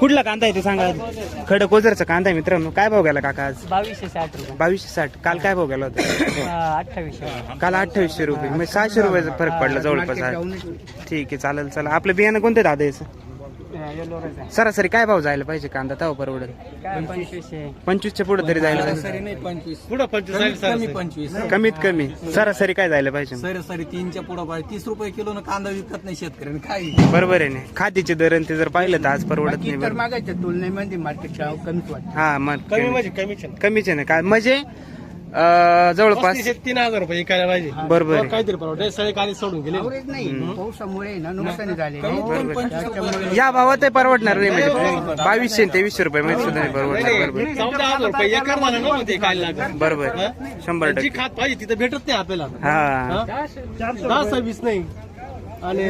कुठला कांदा आहे ते सांगा खडकोजरचा कांदा आहे मित्रांनो. काय भाव गेला काका आज? बावीसशे साठ रुपये. बावीसशे साठ. काल काय भाव गेला होता? अठ्ठावीसशे. काल अठ्ठावीसशे रुपये. म्हणजे सहाशे रुपयाचा फरक पडला जवळपास. ठीक आहे चालेल चला आपलं बियाणं कोणतं दादा याचं? सरासरी काय भाव जायला पाहिजे कांदा? तवा परवडेल. काय पंचवीसशे पंचवीसच्या पुढे तरी जायला पाहिजे. पंचवीस. पुढं पंचवीस कमी पंचवीस. कमीत कमी. सरासरी काय जायला पाहिजे? सरासरी तीनच्या पुढं पाहिजे. तीस रुपये किलो कांदा विकत नाही शेतकऱ्यांनी. काय बरोबर आहे ना. खादीचे दर आणि ते जर पाहिलं तर आज परवडत नाही तर. मागायच्या तुलनेमध्ये मार्केट भाव कमीच वाटतं. हा मग कमी म्हणजे. कमीच आहे. ना. काय म्हणजे अं, जवळपास तीन हजार रुपये इकायला पाहिजे. बरोबर आहे. काहीतरी परवडे सगळे काली सोडून गेले. नाही. पावसामुळे ना नुकसान झाले. या भावात ते परवडणार नाही म्हणजे. बावीसशे आणि तेवीसशे रुपये मध्ये सुद्धा नाही परवडणार. बरोबर चौदा हजार रुपये एकर मला नव्हते ते काय लागत. बरोबर शंभर जी टक्के. खात पाहिजे तिथं भेटत नाही आपल्याला. हा. हा? दहा सव्वीस नाही. आणि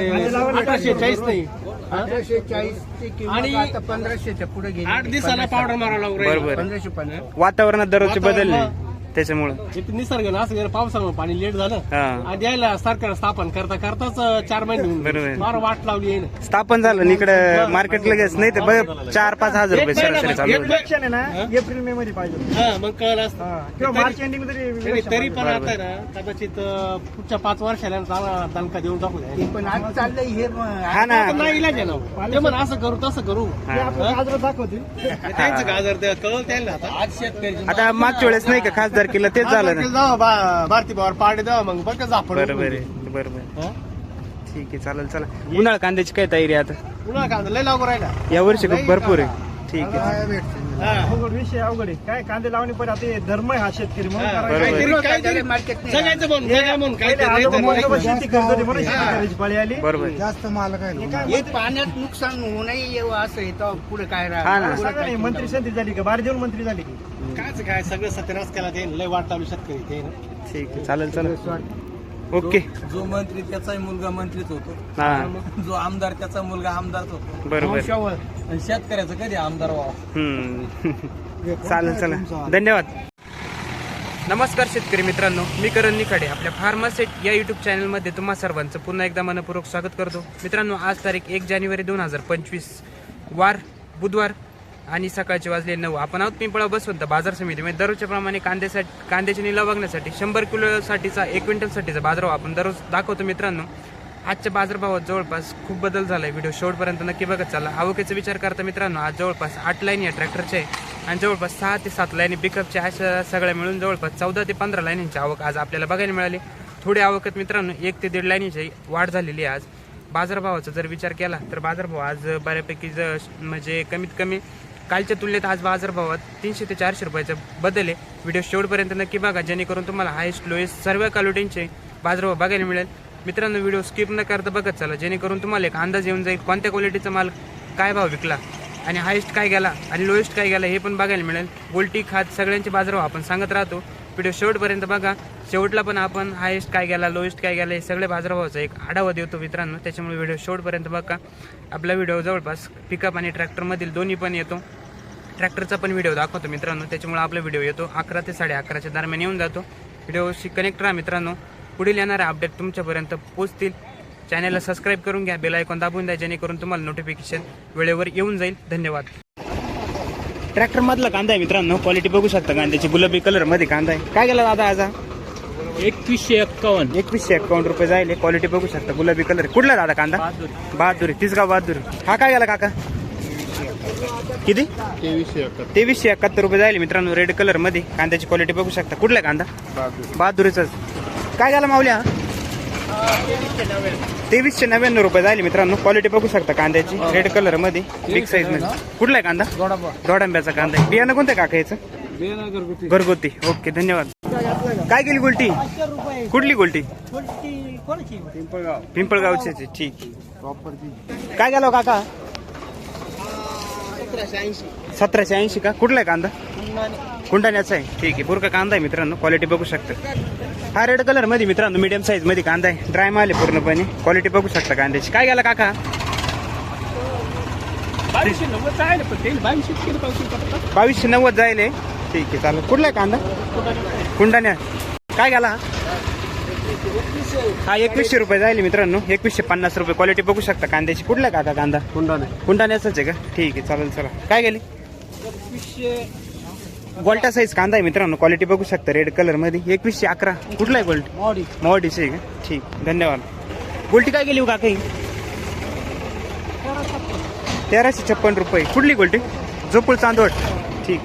अठराशे चाळीस नाही. हा? अठराशे चाळीस ची आणि आता पंधराशेच्या पुढे गेली. आठ दिवसाला पावडर मारावं लागू राहिलं. बरोबर पंधराशे पन्नास. वातावरणात वातावरण, बदलले त्याच्यामुळं. निसर्ग ना असं पावसामुळे पाणी लेट झालं हा. आणि यायला सरकार स्थापन करता करताच चार महिने होऊन गेले. बरोबर. फार वाट लावली आहे ना स्थापन झालं इकडे मार्केट लगेच नाही तर बघ चार पाच हजार रुपये सरासरी चालू होतं. एक आहे ना एप्रिल मे मध्ये पाहिजे. हा मग कळलं असतं. किंवा मार्च एंडिंगमध्ये नाही, तरी पण आता ना कदाचित अं, पुढच्या पाच वर्षाला चांगला दणका देऊन टाकू द्या. ते पण आज चाललंय हे हा ना. आता नाही इलाज आहे ना. ते म्हण असं करू तसं करू. हा. गाजर दाखवतील. त्यांचं गाजर ते कळलं त्यांना आता. आज शेतकरी आता मागच्या वेळेस नाही का खासदार केलं तेच झालं ना. जाऊ बा- भारती पवार पार्टी द्यावा मग बघ झापड बरोबर आहे बरोबर? ठीक आहे चालेल चला उन्हाळ कांद्याची काय तयारी आहे आता? पुन्हा कांदा लय लागू राहिला. या वर्षी खूप भरपूर आहे. ठीक आहे. हा. अवघड विषय अवघड आहे. काय कांदे लावणी पण आता हे धर्म आहे हा शेतकरी म्हणून करायचा. बरोबर. काहीतरी- त्याला काहीतरी मार्केट नाही. सगळ्याचं म्हणून सगळ्या म्हणून पहिले काहीतरी आजोबा नाही आजोबा तर- शेती करत होते म्हणून शेती करायची पाळी आली. बरोबर. आहे. जास्त माल काय हे पाण्यात नुकसान होऊ नये असं येतं पुढे काय हा ना. राहतं सांगा नाही, मंत्री संधी झाली का? बाहेर देऊन मंत्री झाली की? कायच काय सगळं सत्यानाश केला ते लय वाट लावली शेतकरी ते ना. ठीक आहे चालेल चला. ओके. जो मंत्री त्याचाही मुलगा मंत्रीच होतो. हा. जो आमदार त्याचा मुलगा आमदारच होतो. बरोबर. आणि शेतकऱ्याचं कधी आमदार व्हावं? हम्म. चालेल चला. धन्यवाद. नमस्कार शेतकरी मित्रांनो मी करण निखाडे. आपल्या फार्मासेट या युट्यूब चॅनलमध्ये तुम्हा सर्वांचं पुन्हा एकदा मनपूर्वक स्वागत करतो. मित्रांनो आज तारीख एक जानेवारी दोन हजार पंचवीस वार बुधवार. आणि सकाळचे वाजले नऊ. आपण आहोत पिंपळा बसवंत बाजार समितीमध्ये म्हणजे दररोजच्या प्रमाणे कांद्यासाठी कांद्याचे निलाव बघण्यासाठी शंभर किलोसाठीचा एक क्विंटलसाठीचा बाजारभाव आपण दररोज दाखवतो मित्रांनो. आजच्या बाजारभावात जवळपास खूप बदल झालाय. व्हिडिओ शेवटपर्यंत नक्की बघत चाला. आवकेचा विचार करता मित्रांनो आज जवळपास आठ लाईन या ट्रॅक्टरचे आहे. आणि जवळपास सहा ते सात लाईनी पिकअपच्या अशा सगळ्या मिळून जवळपास चौदा ते पंधरा लाईनींची आवक आज आपल्याला बघायला मिळाली. थोडी आवकत मित्रांनो एक ते दीड लाईनीची वाढ झालेली आहे आज. बाजारभावाचा जर विचार केला तर बाजारभाव आज बऱ्यापैकी ज म्हणजे कमीत कमी कालच्या तुलनेत आज बाजारभावात तीनशे ते चारशे रुपयाचा बदल आहे. व्हिडिओ शेवटपर्यंत नक्की बघा जेणेकरून तुम्हाला हायेस्ट लोएस्ट सर्व क्वालिटींचे बाजारभाव बघायला मिळेल. मित्रांनो व्हिडिओ स्किप न करता बघत चला जेणेकरून तुम्हाला एक अंदाज येऊन जाईल कोणत्या क्वालिटीचा माल काय भाव विकला आणि हायेस्ट काय गेला आणि लोएस्ट काय गेला हे पण बघायला मिळेल. गोल्टी खात सगळ्यांचे बाजारभाव आपण सांगत राहतो. व्हिडिओ शेवटपर्यंत बघा. शेवटला पण आपण हायेस्ट काय गेला लोएस्ट काय गेला हे सगळे बाजारभावाचा एक आढावा देतो मित्रांनो. त्याच्यामुळे व्हिडिओ शेवटपर्यंत बघा. आपला व्हिडिओ जवळपास पिकअप आणि ट्रॅक्टरमधील दोन्ही पण येतो. ट्रॅक्टरचा पण व्हिडिओ दाखवतो मित्रांनो. त्याच्यामुळे आपला व्हिडिओ येतो अकरा ते साडे अकराच्या दरम्यान येऊन जातो. व्हिडिओशी कनेक्ट राहा मित्रांनो. पुढील येणारे अपडेट तुमच्यापर्यंत पोचतील चॅनलला सबस्क्राईब करून घ्या. बेल आयकॉन दाबून द्या जेणेकरून तुम्हाला नोटिफिकेशन वेळेवर येऊन जाईल. धन्यवाद. ट्रॅक्टर मधला कांदा आहे मित्रांनो. क्वालिटी बघू शकता कांद्याची. गुलाबी कलरमध्ये कांदा आहे. काय गेला दादा आज? एकवीसशे एक्कावन्न. एकवीसशे अकाउंट रुपये जाईल. क्वालिटी बघू शकता. गुलाबी कलर कुठला दादा कांदा? बहादुरी. तिसगाव बहादुरी. हा काय गेला काका? किती? तेवीसशे एकाहत्तर. रुपये जाईल मित्रांनो रेड कलरमध्ये कांद्याची क्वालिटी बघू शकता. कुठला कांदा? बहादुरीचाच. काय झाला माऊल्या तेवीसशे नव्याण्णव रुपये जाईल मित्रांनो. क्वालिटी बघू शकता कांद्याची. रेड कलरमध्ये बिग साईजमध्ये. कुठला आहे कांदा? दोडांब्याचा कांदा आहे. बियाणं कोणतं आहे काका याचं? घरगुती. ओके धन्यवाद. काय केली गोल्टी? कुठली गोल्टी? पिंपळगावची आहे, ठीक. आहे. काय गेलो काका? सतराशे ऐंशी. का? कुठला आहे कांदा? कुंडाण्याचा आहे. ठीक आहे. बुरका कांदा आहे मित्रांनो. क्वालिटी बघू शकता. हा रेड कलरमध्ये मित्रांनो मीडियम साईजमध्ये कांदा आहे. ड्राय माल आहे पूर्णपणे. क्वालिटी बघू शकता कांद्याची. काय गेला काका? बावीसशे नव्वद जाईल हे. ठीक आहे चालेल. कुठला आहे कांदा? कुंडाण्या. काय गेला? हा एकवीसशे रुपये जाईल मित्रांनो. एकवीसशे पन्नास रुपये क्वालिटी बघू शकता कांद्याची. कुठला काका कांदा? हुंडाने कुंडाण्याचाच आहे का? ठीक आहे चालेल चला. काय गेले? गोल्टा साईज कांदा आहे मित्रांनो. क्वालिटी बघू शकता रेड कलरमध्ये. एकवीसशे अकरा. कुठला आहे गोल्ट मॉडी. आहे का? ठीक. धन्यवाद. गोल्टी काय गेली काका? ही तेराशे छप्पन रुपये. कुठली गोल्टी जोपूळ चांदवड. ठीक.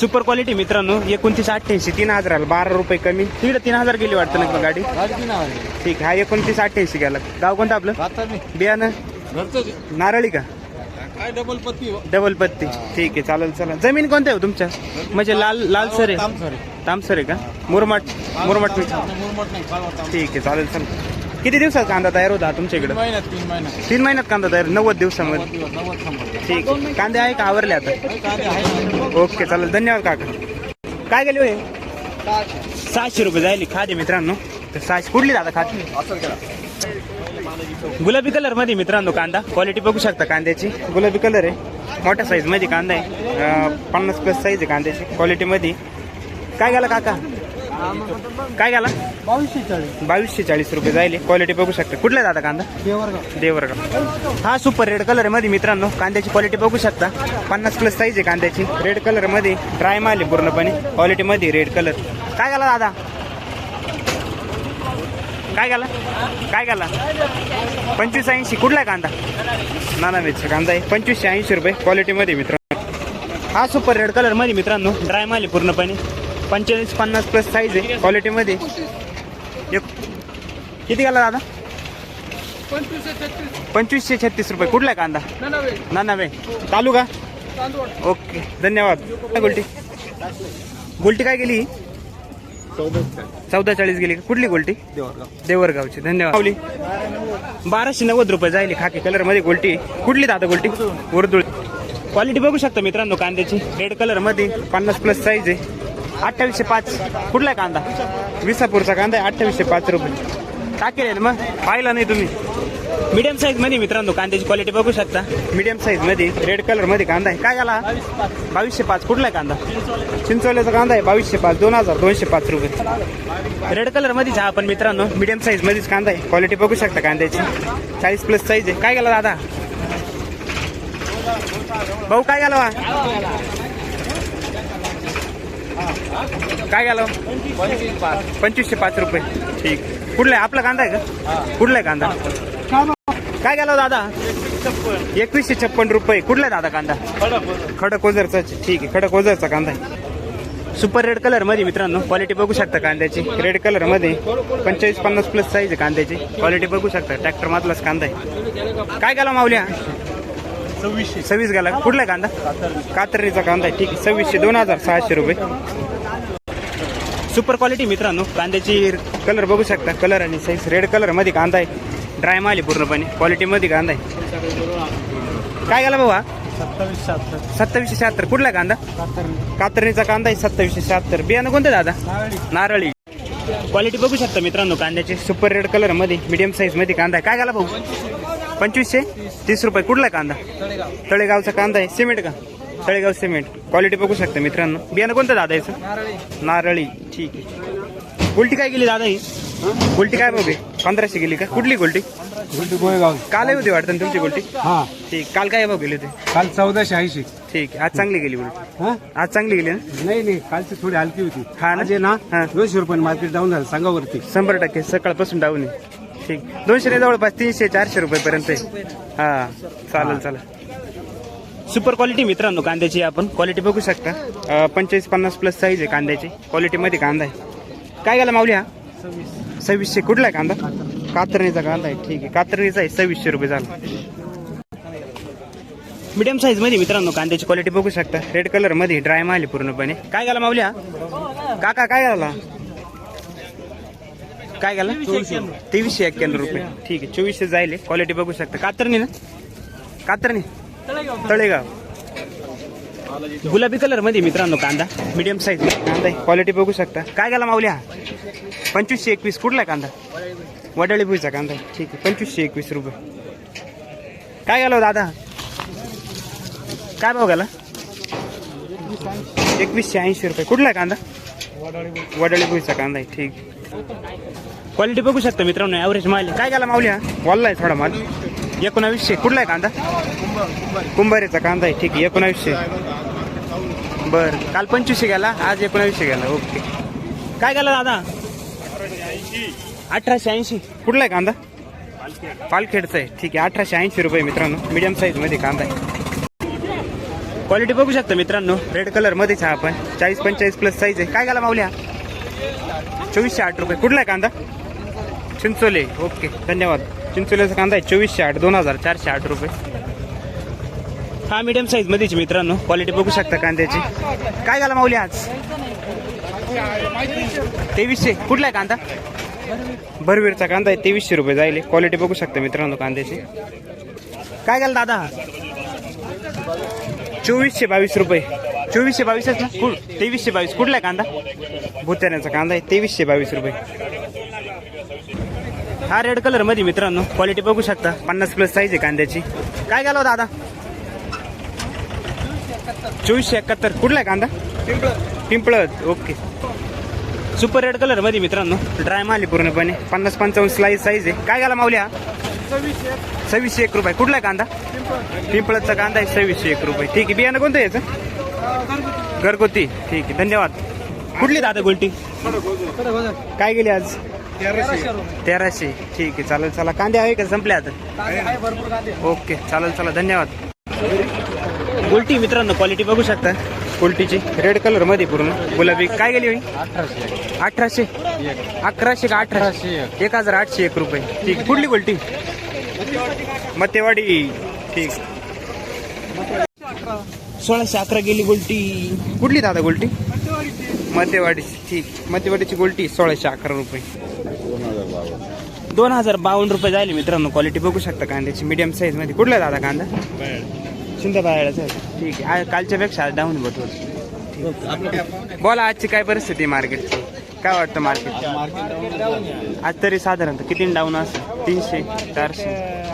सुपर क्वालिटी मित्रांनो. एकोणतीस अठ्ठ्याऐंशी. तीन हजाराला बारा रुपये कमी. तिकडे तीन हजार गेली वाटतं ना गाडी? ठीक. हा एकोणतीस अठ्ठ्याऐंशी गेला. गाव कोणतं आपलं? बियाणं? नारळी का? काय डबल पत्ती डबल पत्ती. ठीक आहे चालेल चला जमीन कोणत्या आहे हो तुमच्या? म्हणजे लाल लाल सर आहे. तामसर आहे का? मुरमाट मुरमाट मी ठीक आहे चालेल चला किती दिवसात कांदा तयार होता तुमच्या इकडे? तीन महिन्यात कांदा तयार नव्वद दिवसामध्ये. ठीक आहे. कांदे आहे का आवरले आता? ओके चालेल. धन्यवाद काका. काय गेले होय? सहाशे. रुपये जायली खादे मित्रांनो. तर सहाशे कुठली दादा खाते गुलाबी कलरमध्ये मित्रांनो कांदा. क्वालिटी बघू शकता कांद्याची. गुलाबी कलर आहे. मोठ्या साईजमध्ये कांदा आहे. पन्नास प्लस साईज आहे कांद्याची. क्वालिटी मध्ये. काय गेला काका? काय गेला बावीसशे चाळीस बावीसशे चाळीस रुपये जायले. क्वालिटी बघू शकता. कुठला दादा कांदा? देवरगाव. देवरगाव. हा सुपर रेड कलरमध्ये मित्रांनो. कांद्याची क्वालिटी बघू शकता. पन्नास प्लस साईज आहे कांद्याची. रेड कलरमध्ये ड्राय माल आहे पूर्णपणे. क्वालिटी मध्ये रेड कलर काय गेला दादा? काय गेला काय गेला पंचवीस ऐंशी. कुठला आहे कांदा नानावेचा कांदा आहे. पंचवीसशे ऐंशी रुपये. क्वालिटी मध्ये मित्रांनो हा सुपर रेड कलरमध्ये मित्रांनो. ड्राय माल आहे पूर्णपणे. पंचेचाळीस पन्नास प्लस साईज आहे. क्वालिटी मध्ये. एक. किती गेला दादा? पंचवीसशे छत्तीस रुपये. कुठला आहे कांदा? नानावे. तालुका ओके धन्यवाद. गोल्टी गोल्टी काय गेली चौदा चाळीस गेली का? कुठली गोल्टी? देवरगावची. धन्यवाद. माऊली बाराशे नव्वद रुपये जायली खाकी कलरमध्ये गोल्टी. कुठली दादा गोल्टी? उर्दुळ क्वालिटी बघू शकता मित्रांनो कांद्याची. रेड कलरमध्ये पन्नास प्लस साईज आहे. अठ्ठावीसशे पाच. कुठला आहे कांदा? विसापूरचा कांदा आहे अठ्ठावीसशे पाच रुपये. टाकेल मग? पाहिला नाही तुम्ही. मीडियम साईजमध्ये मित्रांनो कांद्याची क्वालिटी बघू शकता. मीडियम साईजमध्ये रेड कलरमध्ये कांदा आहे. काय झाला? बावीसशे पाच. कुठला आहे कांदा? चिंचवल्याचा कांदा आहे बावीसशे पाच. दोन हजार दोनशे पाच रुपये. रेड कलर मध्येच हा आपण मित्रांनो मीडियम साईज मध्येच कांदा आहे. क्वालिटी बघू शकता कांद्याची. चाळीस प्लस साईज आहे. काय गेला दादा? भाऊ काय गेला? काय गेलो? पंचवीसशे पाच रुपये. ठीक. कुठला आहे? आपला कांदा आहे का? कुठला आहे कांदा? काय गेला दादा? एकवीसशे छप्पन रुपये. कुठला दादा कांदा? खडक ओझरचा ठीक आहे खडक ओझरचा कांदा आहे. सुपर रेड कलरमध्ये मित्रांनो क्वालिटी बघू शकता कांद्याची. रेड कलरमध्ये पंचेचाळीस पन्नास प्लस साईज आहे कांद्याची. क्वालिटी बघू शकता ट्रॅक्टर मधलाच कांदा आहे. काय गेला माऊल्या सव्वीसशे. सव्वीस गेला. कुठला कांदा? कातरणीचा कांदा आहे. ठीक आहे सव्वीसशे दोन हजार सहाशे रुपये. सुपर क्वालिटी मित्रांनो कांद्याची कलर बघू शकता. कलर आणि साईज रेड कलरमध्ये कांदा आहे. ड्राय माल आहे पूर्णपणे. क्वालिटीमध्ये कांदा आहे. काय गेला बाबा सत्तावीस शहात्तर सत्तावीसशे शहात्तर. कुठला कांदा? कातरणीचा कांदा आहे सत्तावीसशे शहात्तर. बियाणं कोणतं दादा? नारळी. क्वालिटी बघू शकता मित्रांनो कांद्याचे सुपर रेड कलरमध्ये मिडियम साईजमध्ये कांदा आहे. काय गेला भाऊ? पंचवीसशे? तीस रुपये. कुठला कांदा? तळेगावचा कांदा आहे. सिमेंट का? तळेगाव सिमेंट क्वालिटी बघू शकता मित्रांनो. बियाणं कोणतं दादा याचं? नारळी. ठीक आहे. उलटी काय गेली दादा ही? गुलटी काय बघे पंधराशे गेली का? कुठली गुलटी? गोळेगाव काल होती वाटतं ना तुमची गुलटी? हा. ठीक. काल काय भाव गेली होती? काल चौदाशे ऐंशी. ठीक आहे. आज चांगली गेली गुलटी हा? आज चांगली गेली ना? नाही नाही. कालची थोडी हलकी होती. हा ना? आज आहे ना हा. दोनशे रुपये मार्केट डाऊन झालं. सांगावरती शंभर टक्के. सकाळपासून डाऊन आहे. ठीक. दोनशे नाही जवळपास तीनशे चारशे रुपयेपर्यंत आहे. हा. चालेल चालेल. सुपर क्वालिटी मित्रांनो कांद्याची आपण. क्वालिटी बघू शकता. पंचेचाळीस पन्नास प्लस साईज आहे कांद्याची. क्वालिटीमध्ये कांदा आहे. काय गेला माऊली हा? सव्वीसशे कुठला आहे कांदा? कातरणीचा कांदा आहे. ठीक आहे. कातरणीचा आहे सव्वीसशे रुपये झाला. मीडियम साईजमध्ये मित्रांनो कांद्याची क्वालिटी बघू शकता. रेड कलरमध्ये ड्राय माल पूर्णपणे. काय गेला माऊल्या? काका काय गेला काय गेला तेवीसशे एक्क्याण्णव रुपये. ठीक आहे. चोवीसशे जाईल. क्वालिटी बघू शकता. कातरणी ना? कातरणी? तळेगाव. गुलाबी कलरमध्ये मित्रांनो कांदा. मीडियम साईज कांदा आहे. क्वालिटी बघू शकता. काय गेला माऊल्या? पंचवीसशे एकवीस. कुठला आहे कांदा? वडाळी भुईचा कांदा ठीक आहे. पंचवीसशे एकवीस रुपये. काय गेला हो दादा? काय भाव गेला? एकवीसशे ऐंशी रुपये. कुठला आहे कांदा? वडाळी भुईचा कांदा आहे. ठीक. क्वालिटी बघू शकता मित्रांनो. ॲव्हरेज माल काय गेला माऊली हा वाल्ला आहे थोडा माल. एकोणावीसशे. कुठला आहे कांदा? कुंभारीचा कांदा आहे. ठीक आहे. एकोणावीसशे. बर. काल पंचवीसशे गेला आज एकोणावीसशे गेला. ओके. काय गेला दादा? अठराशे ऐंशी. कुठला आहे कांदा? पालखेडचा आहे. ठीक आहे अठराशे ऐंशी रुपये मित्रांनो. मिडियम साईजमध्ये कांदा आहे. क्वालिटी बघू शकता मित्रांनो. रेड कलर मध्येच आहे आपण. चाळीस पंचेचाळीस प्लस साईज आहे. काय गेला माऊल्या? चोवीसशे आठ रुपये. कुठला आहे कांदा? चिंचोले. ओके धन्यवाद. चिंचोलेचा कांदा आहे. चोवीसशे आठ दोन हजार चारशे आठ रुपये. हा मीडियम साईज मध्येच मित्रांनो. क्वालिटी बघू शकता कांद्याची. काय झाला माऊली आज? तेवीसशे. कुठला आहे कांदा? भरवीरचा कांदा आहे. तेवीसशे रुपये जाईल क्वालिटी बघू शकता मित्रांनो कांद्याची. काय झालं दादा? चोवीसशे बावीस रुपये. चोवीसशे बावीसच ना? कुठ? तेवीसशे बावीस. कुठला आहे कांदा? भुत्याण्याचा कांदा आहे. तेवीसशे बावीस रुपये. हा रेड कलरमध्ये मित्रांनो. क्वालिटी बघू शकता. पन्नास प्लस साईज आहे कांद्याची. काय गेलो हो दादा? चोवीसशे एकाहत्तर. कुठला आहे कांदा पिंपळत ओके. सुपर रेड कलरमध्ये मित्रांनो. ड्राय माल पूर्णपणे. पन्नास पंचावन्न स्लाईज साईज आहे. काय गेला माऊल्या सव्वीसशे एक. रुपये. कुठला आहे कांदा पिंपळतचा कांदा आहे सव्वीसशे एक रुपये. ठीक आहे. बियाणं कोणतं याचं? घरगुती. ठीक आहे. धन्यवाद. कुठली दादा गोल्टी? काय गेली आज? तेराशे. ठीक आहे. चालेल चला. कांदे आहे का? संपले आता? ओके. चालेल चला. धन्यवाद. उलटी मित्रांनो क्वालिटी बघू शकता. उलटीची रेड कलरमध्ये पूर्ण. गुलाबी काय गेली होई? अठराशे. अकराशे का अठराशे? एक हजार आठशे एक रुपये. ठीक. कुठली उलटी? मतेवाडी ठीक. सोळाशे अकरा गेली गोल्टी कुठली दादा गोल्टी मतेवाडी ठीक. मतेवाडीची गोल्टी सोळाशे अकरा रुपये. दोन हजार बावन्न रुपये जायले मित्रांनो क्वालिटी बघू शकता कांद्याची. मीडियम साईजमध्ये. कुठला दादा कांदा? शिंदे बाहेरचा आहे ठीक आहे. आ- कालच्या पेक्षा आज डाऊन बघतो बोला आजची काय परिस्थिती मार्केटची? काय वाटतं मार्केट आज तरी साधारणतः किती डाऊन असं तीनशे चारशे?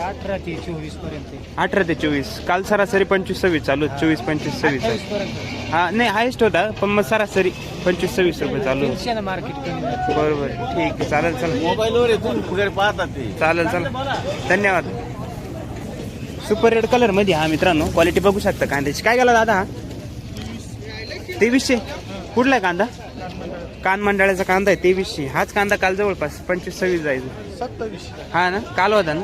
अठरा ते चोवीस. पर्यंत अठरा ते चोवीस काल सरासरी पंचवीस सव्वीस चालू. चोवीस पंचवीस सव्वीस हा नाही हायस्ट होता पण मग सरासरी पंचवीस सव्वीस रुपये चालू आहे. मार्केट बरोबर. ठीक आहे चालेल चला मोबाईलवर वगैरे पाहतात ते. चालेल चला धन्यवाद. सुपर रेड कलरमध्ये हा मित्रांनो. क्वालिटी बघू शकता कांद्याची. काय गेला दादा हा? तेवीसशे. कुठला आहे कांदा? कान मंडळाचा कांदा आहे तेवीसशे. हाच कांदा काल जवळपास पंचवीस सव्वीस जायचं हा ना? काल होता ना?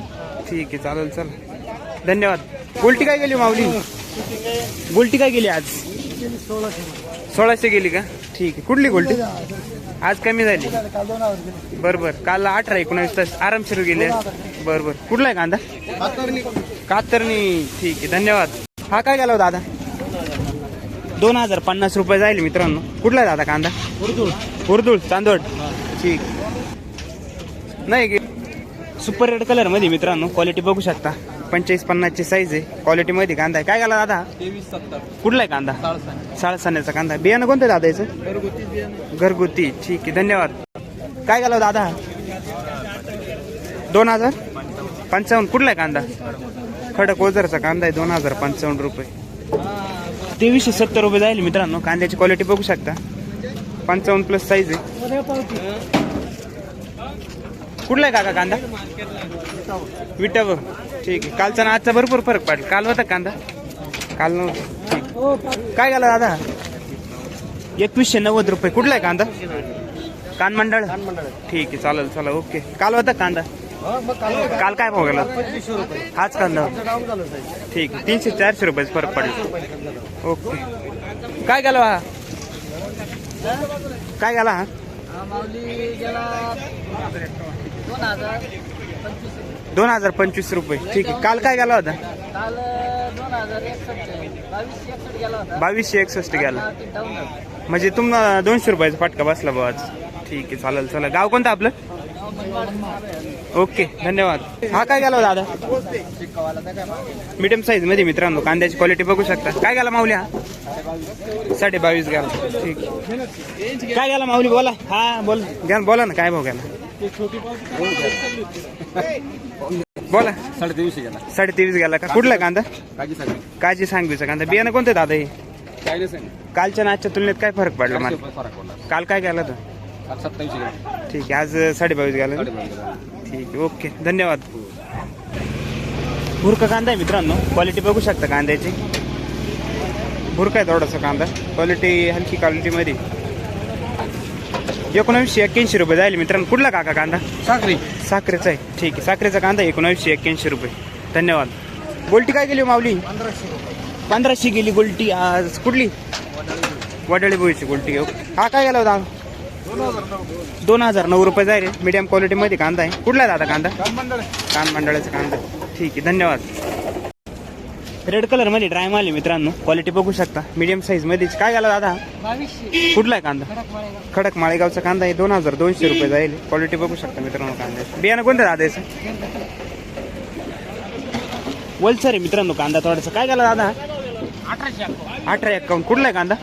ठीक आहे चालेल चला. धन्यवाद. गोल्टी काय गेली माऊली? गोल्टी काय गेली आज? सोळाशे गेली का? ठीक आहे. कुठली गोल्टी आज कमी झाली. बरं बरं. काल अठरा एकोणावीस तास आरामशीर गेले. बरं बरं. कुठला आहे कांदा? कातरणी. ठीक आहे धन्यवाद. हा काय गेला हो दादा? दोन हजार पन्नास रुपये जाईल मित्रांनो. कुठला आहे दादा कांदा? उर्दूळ उर्दूळ चांदोड. ठीक. नाही गे सुपर रेड कलरमध्ये मित्रांनो क्वालिटी बघू शकता. पंचेचाळीस पन्नासची साईज आहे. क्वालिटी मध्ये कांदा आहे. काय गेला दादा? तेवीस सत्तर. कुठला आहे कांदा? साळसाण्याचा कांदा. बियाणं कोणतं दादा याचं? घरगुती ठीक आहे धन्यवाद. काय गेला दादा? दोन हजार? पंचावन्न. कुठला आहे कांदा? खडक ओझरचा कांदा आहे दोन हजार पंचावन्न रुपये. तेवीसशे सत्तर रुपये जाईल मित्रांनो कांद्याची क्वालिटी बघू शकता. पंचावन्न प्लस साईज आहे. कुठला आहे काका कांदा? विटावर ठीक आहे. कालचा ना आजचा भरपूर फरक पडला. काल होता कांदा? काल नव्हता. ठीक काय गेला दादा? एकवीसशे नव्वद रुपये. कुठला आहे कांदा? कान मंडळ. ठीक आहे चालेल चला ओके. काल होता कांदा? काल काय भाव गेला? हाच कांदा. ठीक. तीनशे चारशे रुपये फरक पडला. ओके. काय गेला हा? काय गेला हा? दोन हजार पंचवीस रुपये. ठीक आहे. काल काय गेला होता? बावीसशे एकसष्ट गेला. म्हणजे तुम्हाला दोनशे रुपयाचा फटका बसला भाऊ आज. ठीक आहे चालेल चला गाव कोणतं आपलं? ओके धन्यवाद. हा काय गेला दादा? मीडियम साईजमध्ये मित्रांनो कांद्याची क्वालिटी बघू शकता. काय गेला माऊली हा? साडे बावीस गेला. ठीक. काय गेला माऊली बोला. हा बोल. घ्या बोला ना काय भाऊ गेला? बोला. साडे तेवीसशे गेला. साडे तेवीस गेला का? कुठला कांदा? काजी सांग काजी सांगवीचा कांदा. बियाणं कोणतं दादा हे? कालच्या नाचच्या तुलनेत काय फरक पडला मला? काल काय गेला तर ठीक आहे आज साडे बावीस घाला ठीक आहे ओके. धन्यवाद. भुरका कांदा आहे मित्रांनो. क्वालिटी बघू शकता कांद्याची. भुरका आहे थोडासा कांदा. क्वालिटी हलकी क्वालिटीमध्ये एकोणावीसशे एक्क्याऐंशी रुपये जाईल मित्रांनो. कुठला काका कांदा? साखरी. साखरेचा आहे. ठीक आहे साखरेचा कांदा एकोणावीसशे एक्क्याऐंशी रुपये. धन्यवाद. गोल्टी काय गेली हो माऊली? पंधराशे गेली गोल्टी आज. कुठली? वडाळी बोईची गोल्टी ओके. हा काय गेला होता? दोन हजार नऊ रुपये जाईल. मीडियम क्वालिटीमध्ये कांदा आहे. कुठला आहे दादा कांदा? कान मंडळाचा कांदा. ठीक आहे धन्यवाद. रेड कलरमध्ये ड्राय माल आहे मित्रांनो. क्वालिटी बघू शकता. मीडियम साईजमध्ये. काय गेला दादा? कुठला आहे कांदा? खडक माळेगाव. खडक माळेगावचा कांदा आहे. दोन हजार दोनशे रुपये जाईल. क्वालिटी बघू शकता मित्रांनो कांद्याचं. बियाणं कोणतं दादा याचं? वलसर आहे मित्रांनो कांदा थोडासा. काय गेला दादा? अठराशे अठरा अकाउंट. कुठला आहे कांदा?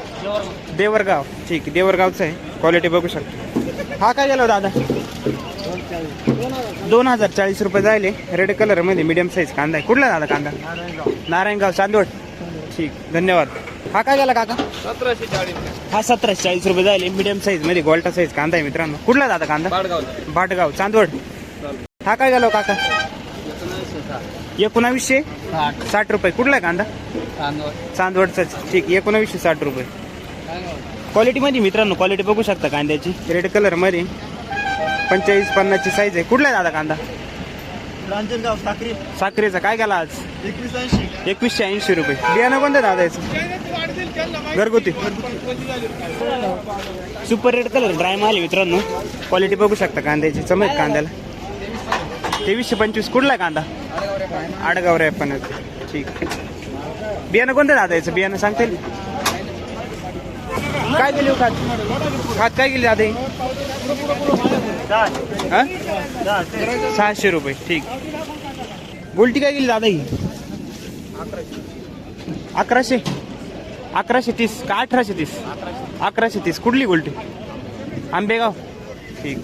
देवरगाव. ठीक आहे देवरगावचा आहे. क्वालिटी बघू शकता. हा काय गेला हो दादा? दोन हजार चाळीस रुपये जाईल रेड कलरमध्ये मीडियम साईज कांदा आहे. कुठला आहे दादा कांदा? नारायणगाव चांदवड. ठीक धन्यवाद. हा काय गेला काका? सतराशे चाळीस. हा सतराशे चाळीस रुपये जाईल मीडियम साईजमध्ये गोल्टा साईज कांदा आहे मित्रांनो. कुठला दादा कांदा? बाटगाव चांदवड. हा काय गेलो काका? एकोणावीसशे साठ. रुपये. कुठला आहे कांदा? चांदवडचाच. ठीक एकोणावीसशे साठ रुपये. क्वालिटीमध्ये मित्रांनो क्वालिटी बघू शकता कांद्याची. रेड कलरमध्ये पंचेचाळीस पन्नासची साईज आहे. कुठला आहे दादा कांदा? रांजणगाव साखरी साखरेचा काय गेला आज? एकवीस ऐंशी. एकवीसशे ऐंशी रुपये. बियाणं कोणतं दादा याचं? घरगुती. सुपर रेड कलर ड्राय माल आहे मित्रांनो. क्वालिटी बघू शकता कांद्याची. चमक कांद्याला. तेवीसशे पंचवीस. कुठला कांदा? आडगाव रे पण ठीक. बियाणं कोणतं दादा याचं? बियाणं सांगता येईल? काय गेली खात खात काय गेली दादा सहाशे रुपये ठीक. गोलटी काय गेली दादा ही? अकराशे. अकराशे तीस का अठराशे तीस? अकराशे तीस. कुठली गोल्टी? आंबेगाव. ठीक.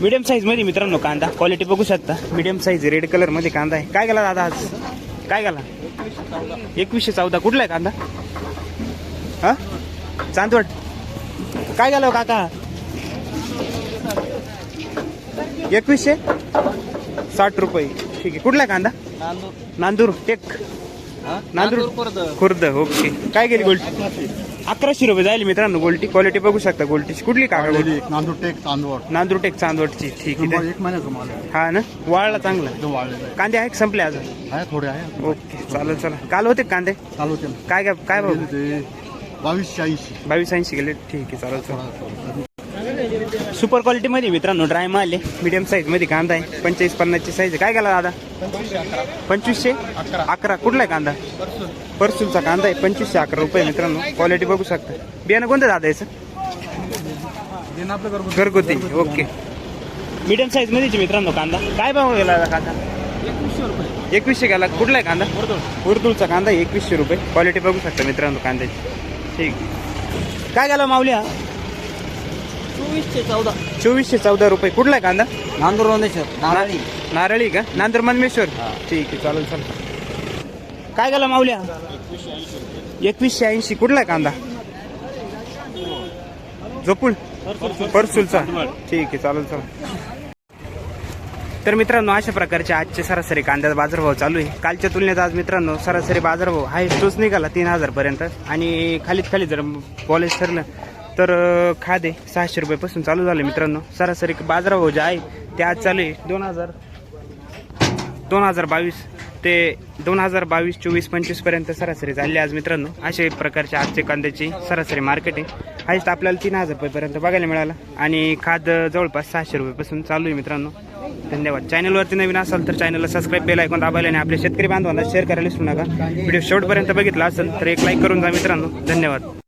मीडियम साईजमध्ये मित्रांनो कांदा. क्वालिटी बघू शकता. मीडियम साईज रेड कलरमध्ये कांदा आहे. काय गेला दादा आज? काय गेला? एकवीसशे चौदा. कुठला आहे कांदा? हा? चांदवड. काय गेला हो काका? एकवीसशे साठ रुपये. ठीक आहे. कुठला आहे कांदा? नांदूर. टेक नांदूर. खुर्द. ओके. काय गेली गोल्टी? अकराशे. रुपये जाईल मित्रांनो गोल्टी. क्वालिटी बघू शकता गोल्टीची कुठली काका गोल्टी? नांदूर टेक तांदूळ नांदूर टेक चांदवडची. ठीक आहे. एक महिन्याचा आहे. हा ना? वाळला चांगला. आहे. कांदे आहेत का? संपले अजून? आहे थोडे आहे. ओके. चालेल चला काल होते कांदे? चालू होते. काय काय काय भाऊ बावीसशे ऐंशी. बावीस ऐंशी गेले. ठीक आहे चालेल चला सुपर क्वालिटीमध्ये मित्रांनो ड्राय माल आहे मीडियम साईजमध्ये कांदा आहे. पंचेचाळीस पन्नासची साईज आहे. काय गेला दादा? पंचवीसशे? अकरा. कुठला आहे कांदा? परसूलचा कांदा आहे. पंचवीसशे अकरा रुपये मित्रांनो. क्वालिटी बघू शकता. बियाणं कोणतं दादा याचं? घरगुती. ओके मीडियम साईजमध्येच मित्रांनो कांदा. काय भाव गेला दादा कांदा? एकवीसशे गेला. कुठला आहे कांदा? उर्दूचा. कांदा एकवीसशे रुपये. क्वालिटी बघू शकता मित्रांनो कांद्याची. ठीक. काय गेला माऊली हा? चोवीसशे चौदा. चोवीसशे चौदा रुपये. कुठला आहे कांदा? नांदूर वंदेश्वर नारळी. नारळी का? नांदर मनमेश्वर ठीक आहे चालेल चालेल. काय गेला माऊल्या एकवीसशे ऐंशी. कुठला आहे कांदा? जोपूल परसूलचा ठीक आहे चालेल चालेल. तर मित्रांनो अशा प्रकारचे आजचे सरासरी कांद्याचा बाजारभाव चालू आहे. कालच्या तुलनेत आज मित्रांनो सरासरी बाजारभाव हा तोच निघाला तीन हजार पर्यंत. आणि खालीत खाली जर पॉलिश ठरलं तर खादे सहाशे रुपयापासून चालू झाले मित्रांनो. सरासरी बाजारभाव जे आहे ते आज चालू आहे. दोन हजार दोन हजार बावीस ते दोन हजार बावीस चोवीस पंचवीसपर्यंत सरासरी झाली आज मित्रांनो. असे प्रकारचे आजचे कांद्याची सरासरी मार्केट आहे. हायस्ट आपल्याला तीन हजार रुपयेपर्यंत बघायला मिळाला. आणि खाद जवळपास सहाशे रुपयेपासून चालू आहे मित्रांनो. धन्यवाद. चॅनलवरती नवीन असाल तर चॅनलला सबस्क्राईब बेल ऐकून दाबायला आणि आपल्या शेतकरी बांधवांना शेअर करायला विसरू नका. व्हिडिओ शेवटपर्यंत बघितला असेल तर एक लाईक करून जा मित्रांनो. धन्यवाद.